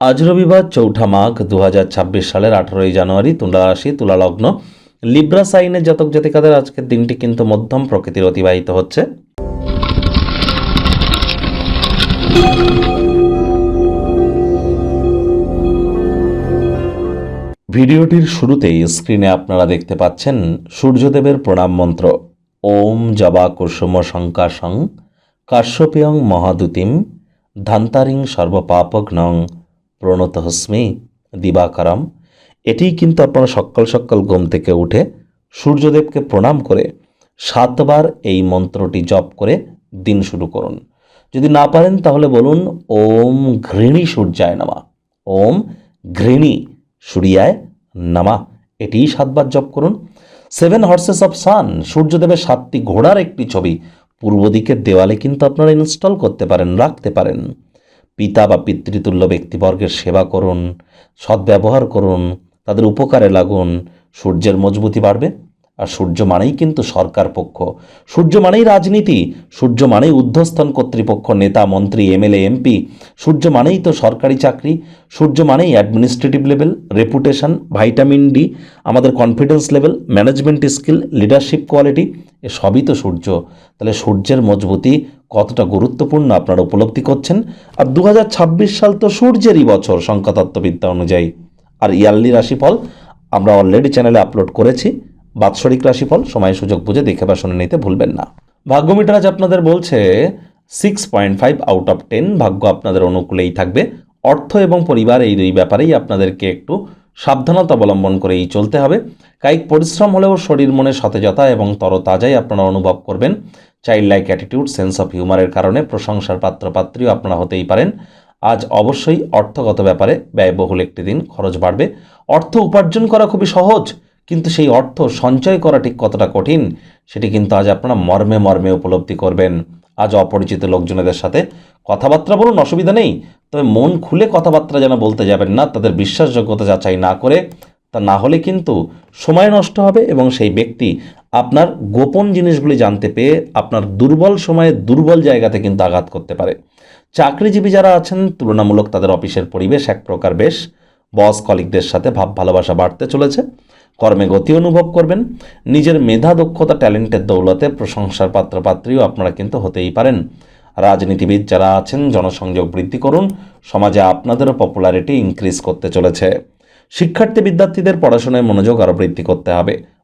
আজ রবিবার চৌঠা মাঘ দু হাজার ছাব্বিশ সালের আঠারোই জানুয়ারি তুলা রাশি, তুলা লগ্ন। লিব্রা সাইনের জাতক জাতিকাদের আজকের দিনটি কিন্তু মধ্যম প্রকৃতির অতিবাহিত হচ্ছে। ভিডিওটির শুরুতেই স্ক্রিনে আপনারা দেখতে পাচ্ছেন সূর্যদেবের প্রণাম মন্ত্র। ওম জবা কুসুম শঙ্কাশং, কাশ্যপেয়ং মহাদুতিম, ধান্তারিং সর্বপাপগ্নং প্রণত হস্মি, দিবাকরম, এটিই কিন্তু আপনারা সকাল সকাল ঘুম থেকে উঠে সূর্যদেবকে প্রণাম করে সাতবার এই মন্ত্রটি জপ করে দিন শুরু করুন। যদি না পারেন তাহলে বলুন, ওম ঘৃণী সূর্যায় নামা। ওম ঘৃণী সূর্যায় নামা। এটিই সাতবার জপ করুন। সেভেন হর্সেস অফ সান, সূর্যদেবের সাতটি ঘোড়ার একটি ছবি পূর্ব দিকের দেওয়ালে কিন্তু আপনারা ইনস্টল করতে পারেন, রাখতে পারেন। পিতা বা পিতৃতুল্য ব্যক্তিবর্গের সেবা করুন সদ্ব্যবহার করুন তাদের উপকারে লাগুন সূর্যের মজবুতি বাড়বে। আর সূর্য মানেই কিন্তু সরকার পক্ষ। সূর্য মানেই রাজনীতি, সূর্য মানেই ঊর্ধ্বস্থান কর্তৃপক্ষ, নেতা, মন্ত্রী, এমএলএ, এমপি। সূর্য মানেই তো সরকারি চাকরি, সূর্য মানেই administrative level reputation vitamin D আমাদের confidence level management skill leadership quality এ সবই তো সূর্য। তাহলে সূর্যের মজবুতি কতটা গুরুত্বপূর্ণ আপনারা উপলব্ধি করছেন? আর দু হাজার ছাব্বিশ সাল তো সূর্যেরই বছর সংখ্যাতত্ত্ববিদ্যা অনুযায়ী। আর ইয়ারলি রাশিফল আমরা অলরেডি চ্যানেলে আপলোড করেছি। বাৎসরিক রাশিফল, সময়, সুযোগ বুঝে দেখে বা শুনে নিতে ভুলবেন না। ভাগ্য মিটার আজ আপনাদের বলছে six point five out of ten ভাগ্য আপনাদের অনুকূলেই থাকবে। অর্থ এবং পরিবার এই দুই ব্যাপারেই আপনাদেরকে একটু সাবধানতা অবলম্বন করেই চলতে হবে। কায়িক পরিশ্রম হলেও শরীর, মনে সতেজতা এবং তরতাজাই আপনারা অনুভব করবেন। Child like attitude sense of হিউমারের কারণে প্রশংসার পাত্রপাত্রীও আপনারা হতেই পারেন। আজ অবশ্যই অর্থগত ব্যাপারে ব্যয়বহুল একটি দিন খরচ বাড়বে। অর্থ উপার্জন করা খুবই সহজ। কিন্তু সেই অর্থ সঞ্চয় করা ঠিক কতটা কঠিন, সেটি কিন্তু আজ আপনারা মর্মে মর্মে উপলব্ধি করবেন। আজ অপরিচিত লোকজনেদের সাথে কথাবার্তা বলুন, অসুবিধা নেই। তবে মন খুলে কথাবার্তা যেন বলতে যাবেন না, তাদের বিশ্বাসযোগ্যতা যাচাই না করে, তা না হলে কিন্তু সময় নষ্ট হবে এবং সেই ব্যক্তি আপনার গোপন জিনিসগুলি জানতে পেয়ে আপনার দুর্বল সময়ে দুর্বল জায়গাতে কিন্তু আঘাত করতে পারে। চাকরিজীবী যারা আছেন, তুলনামূলক তাদের অফিসের পরিবেশ এক প্রকার বেশ। বস কলিকদের সাথে ভাব ভালোবাসা বাড়তে চলেছে। কর্মে গতি অনুভব করবেন। নিজের মেধা, দক্ষতা, ট্যালেন্টের দৌলতে প্রশংসার পাত্রপাত্রীও আপনারা কিন্তু হতেই পারেন। রাজনীতিবিদ যারা আছেন, জনসংযোগ বৃদ্ধি করুন। সমাজে আপনাদেরও পপুলারিটি ইনক্রিজ করতে চলেছে। শিক্ষার্থী বিদ্যার্থীদের পড়াশোনায় মনোযোগ আরও বৃদ্ধি করতে হবে।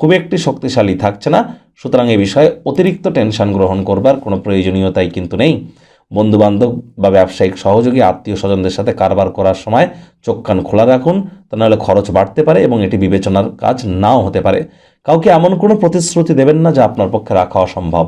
খুব একটি শক্তিশালী থাকছে না। সুতরাং এ বিষয়ে অতিরিক্ত টেনশন গ্রহণ করবার কোনো প্রয়োজনীয়তাই কিন্তু নেই। বন্ধুবান্ধব বা ব্যবসায়িক সহযোগী আত্মীয় স্বজনদের সাথে কারবার করার সময় চোখ কান খোলা রাখুন। তা নাহলে খরচ বাড়তে পারে এবং এটি বিবেচনার কাজ নাও হতে পারে। কাউকে এমন কোনো প্রতিশ্রুতি দেবেন না যা আপনার পক্ষে রাখা অসম্ভব।